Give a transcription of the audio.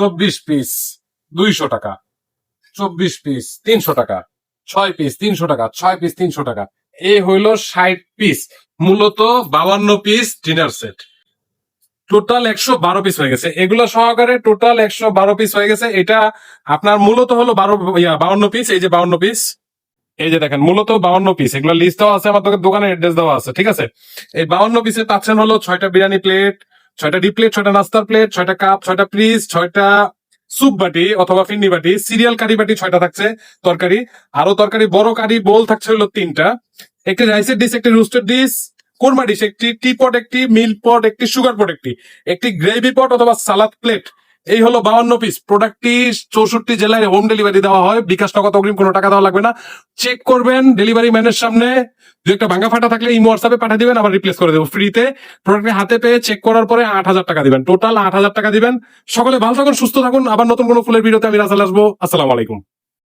চব্বিশ পিস দুইশো টাকা। চব্বিশ পিস তিনশো টাকা। ছয় পিস তিনশো টাকা। ছয় পিস তিনশো টাকা। এই হইল ষাট পিস মূলত বাউান্ন পিস ডিনার সেট টোটাল একশো বারো পিস হয়ে গেছে। এগুলো সহকারে টোটাল একশো বারো পিস হয়ে গেছে। এটা আপনার মূলত হলো বারো বাউন্ন পিস এই যে বাউন্ন পিস এই যে দেখেন, মূলত বাউন্ন পিস এগুলো লিস্ট দেওয়া আছে, আমার দোকানে অ্যাড্রেস দেওয়া আছে, ঠিক আছে? এই বাউন্ন পিসে পাচ্ছেন হলো ছয়টা বিরিয়ানি প্লেট ছয়টা ডিপ প্লেট ছয়টা নাস্তার প্লেট ছয়টা কাপ ছয়টা ফ্রিজ ছয়টা স্যুপ বাটি অথবা ফিন্ডি বাটি সিরিয়াল কারি বাটি ছয়টা থাকছে তরকারি। আরও তরকারি, বড় কারি বোল থাকছে হলো তিনটা। একটি রাইসের ডিশ একটি রোস্টেড ডিশ কোরমা ডিশ একটি টি পট একটি মিল পট একটি সুগার পট একটি। একটি গ্রেভি পট অথবা সালাদ প্লেট এই হলো বাউন্ন পিস প্রোডাক্টটি চৌষট্টি জেলায় হোম ডেলিভারি দেওয়া হয়। বিকাশ নগদ অগ্রিম কোনো টাকা দেওয়া লাগবে না। চেক করবেন ডেলিভারি ম্যানের সামনে। দু একটা ভাঙা ফাটা থাকলে এই হোয়াটসঅ্যাপে পাঠিয়ে দিবেন, আবার রিপ্লেস করে দেবো ফ্রিতে প্রোডাক্টটি হাতে পেয়ে চেক করার পরে আট হাজার টাকা দিবেন। টোটাল আট হাজার টাকা দিবেন। সকলে ভালো থাকুন, সুস্থ থাকুন। আবার নতুন কোনো ফুলের ভিডিওতে আমি রাজাল আসব। আসসালামু আলাইকুম।